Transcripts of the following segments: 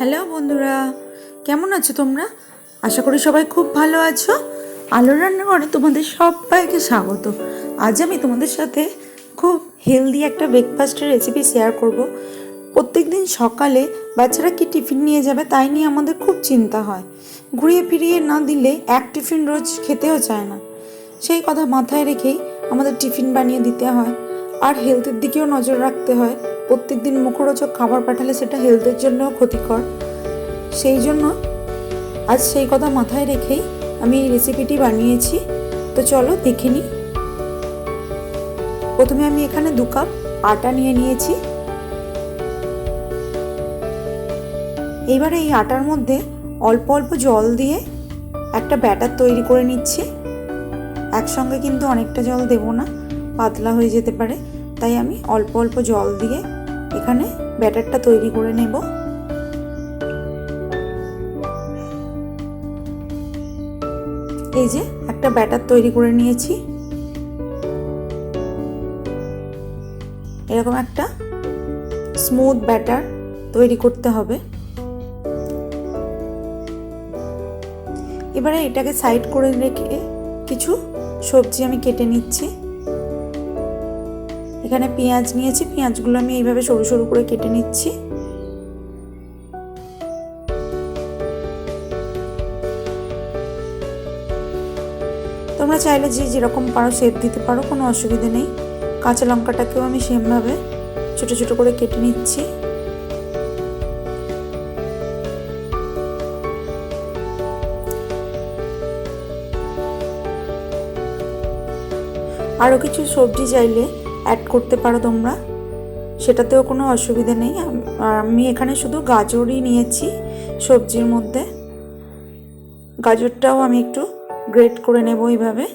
Hello বন্ধুরা, কেমন আছো তোমরা? আশা করি সবাই খুব ভালো আছো। আলোর রান্নাঘরে তোমাদের সবাইকে স্বাগত। আজ আমি তোমাদের সাথে খুব হেলদি একটা ব্রেকফাস্টের রেসিপি শেয়ার করব। প্রত্যেক দিন সকালে বাচ্চারা কি টিফিন নিয়ে যাবে তাই নিয়ে আমাদের খুব চিন্তা হয়। ঘুরিয়ে ফিরিয়ে না দিলে এক টিফিন রোজ খেতেও চায় না। সেই কথা মাথায় রেখেই আমাদের টিফিন বানিয়ে দিতে হয়। আর হেলথের দিকেও নজর রাখতে হয়। প্রত্যেক দিন মুখরোচক খাবার পাঠালে সেটা হেলথের জন্যও ক্ষতিকর। সেই জন্য আজ সেই কথা মাথায় রেখেই আমি এই রেসিপিটি বানিয়েছি। তো চলো দেখে নিই। প্রথমে আমি এখানে দু কাপ আটা নিয়ে নিয়েছি। এবারে এই আটার মধ্যে অল্প অল্প জল দিয়ে একটা ব্যাটার তৈরি করে নিচ্ছি। একসঙ্গে কিন্তু অনেকটা জল দেব না, পাতলা হয়ে যেতে পারে। তাই আমি অল্প অল্প জল দিয়ে এখানে ব্যাটারটা তৈরি করে নেব। এই যে একটা ব্যাটার তৈরি করে নিয়েছি। এরকম একটা স্মুথ ব্যাটার তৈরি করতে হবে। এবারে এটাকে সাইড করে রেখে কিছু সবজি আমি কেটে নিচ্ছি। এখানে পেঁয়াজ নিয়েছি, পেঁয়াজগুলো আমি এইভাবে সরু সরু করে কেটে নিচ্ছি। তোমরা চাইলে যে যেরকম পারো সেপ দিতে পারো, কোনো অসুবিধে নেই। কাঁচা লঙ্কাটাকেও আমি সেমভাবে ছোট ছোট করে কেটে নিচ্ছি। আরও কিছু সবজি চাইলে অ্যাড করতে পারো তোমরা। সেটাতেও কোনো অসুবিধা নেই। আমি এখানে শুধু গাজরই নিয়েছি সবজির মধ্যে। গাজরটাও আমি একটু গ্রেট করে নেব এইভাবে।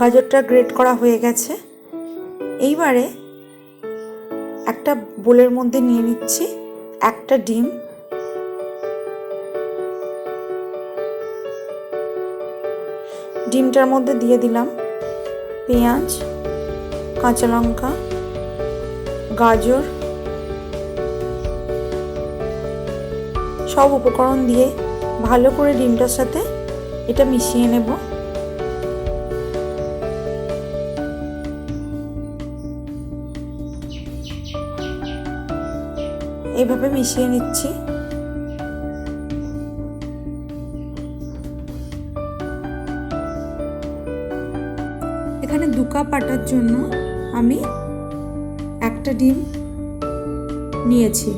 গাজরটা গ্রেট করা হয়ে গেছে। এইবারে একটা বোলের মধ্যে নিয়ে নিচ্ছি, একটা ডিম। ডিমটার মধ্যে দিয়ে দিলাম পেঁয়াজ, কাঁচা লঙ্কা, গাজর। সব উপকরণ দিয়ে ভালো করে ডিমটার সাথে এটা মিশিয়ে নেব। এইভাবে মিশিয়ে নিচ্ছি। এখানে দু কাপ আটার জন্য আমি একটা ডিম নিয়েছি।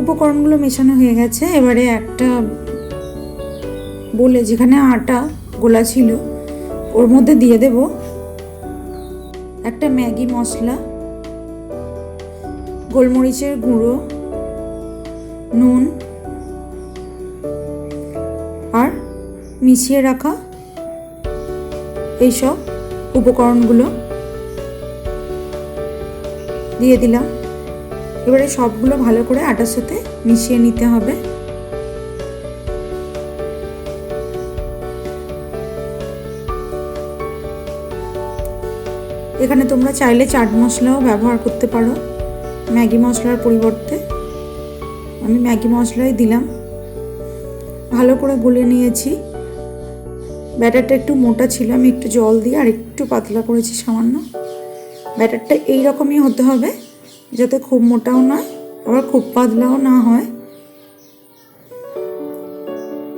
উপকরণগুলো মেশানো হয়ে গেছে। এবারে একটা বলে যেখানে আটা গোলা ছিল, ওর মধ্যে দিয়ে দেব। একটা ম্যাগি মশলা। গোলমরিচের গুঁড়ো, নুন আর মিশিয়ে রাখা এইসব উপকরণগুলো দিয়ে দিলাম। এবারে সবগুলো ভালো করে আটার সাথে মিশিয়ে নিতে হবে। এখানে তোমরা চাইলে চাট মশলাও ব্যবহার করতে পারো। ম্যাগি মশলার পরিবর্তে আমি ম্যাগি মশলাই দিলাম। ভালো করে গুলে নিয়েছি। ব্যাটারটা একটু মোটা ছিল, আমি একটু জল দিয়ে আর একটু পাতলা করেছি সামান্য। ব্যাটারটা এই রকমই হতে হবে, যাতে খুব মোটাও নয় আবার খুব পাতলাও না হয়।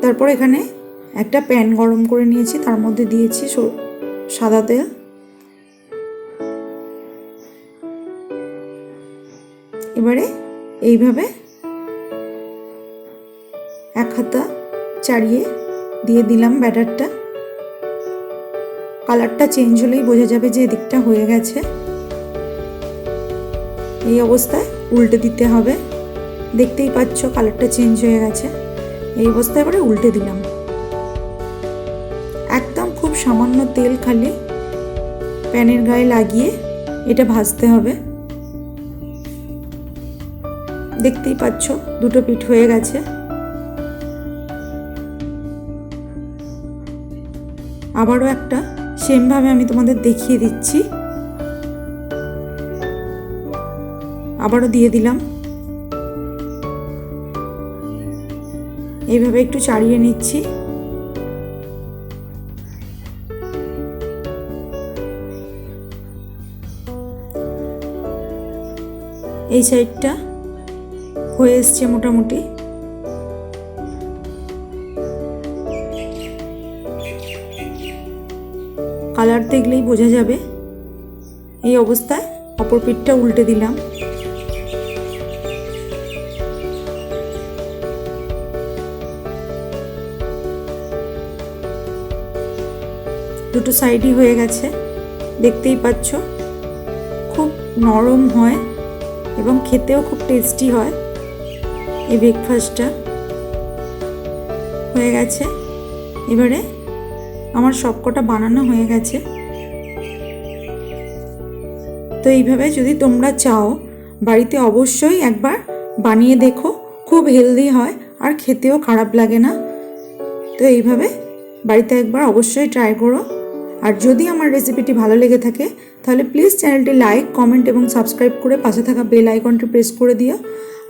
তারপর এখানে একটা প্যান গরম করে নিয়েছি, তার মধ্যে দিয়েছি সাদা তেল। এবারে এইভাবে এক হাতা চাড়িয়ে দিয়ে দিলাম ব্যাটারটা। কালারটা চেঞ্জ হলেই বোঝা যাবে যে এদিকটা হয়ে গেছে। এই অবস্থায় উল্টে দিতে হবে। দেখতেই পাচ্ছ কালারটা চেঞ্জ হয়ে গেছে। এই অবস্থায় এবারে উল্টে দিলাম। একদম খুব সামান্য তেল খালি প্যানের গায়ে লাগিয়ে এটা ভাজতে হবে। দেখতেই পাচ্ছ, দুটো পিঠ হয়ে গেছে। আবারও একটা, সেমভাবে আমি তোমাদের দেখিয়ে দিচ্ছি। আবারও দিয়ে দিলাম। এইভাবে একটু চাড়িয়ে নিচ্ছি। এই সাইডটা হয়ে এসছে মোটামুটি। কালার দেখলেই বোঝা যাবে। এই অবস্থায় অপর পিঠটা উল্টে দিলাম। দুটো সাইডই হয়ে গেছে। দেখতেই পাচ্ছ, খুব নরম হয় এবং খেতেও খুব টেস্টি হয়। এই ব্রেকফাস্টটা হয়ে গেছে। এবারে আমার সবকটা বানানো হয়ে গেছে। তো এইভাবে যদি তোমরা চাও, বাড়িতে অবশ্যই একবার বানিয়ে দেখো, খুব হেলদি হয় আর খেতেও খারাপ লাগে না। তো এইভাবে বাড়িতে একবার অবশ্যই ট্রাই করো। আর যদি আমার রেসিপিটি ভালো লেগে থাকে, তাহলে প্লিজ চ্যানেলটি লাইক কমেন্ট এবং সাবস্ক্রাইব করে পাশে থাকা বেল আইকনটি প্রেস করে দিও।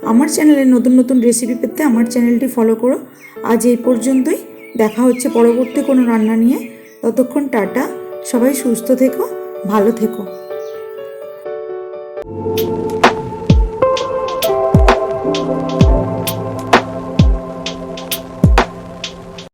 আমার চ্যানেলে নতুন নতুন রেসিপি পেতে আমার চ্যানেলটি ফলো করো। আজ এই পর্যন্তই। দেখা হচ্ছে পরবর্তী কোনো রান্না নিয়ে। ততক্ষণ টাটা। সবাই সুস্থ থেকো, ভালো থেকো।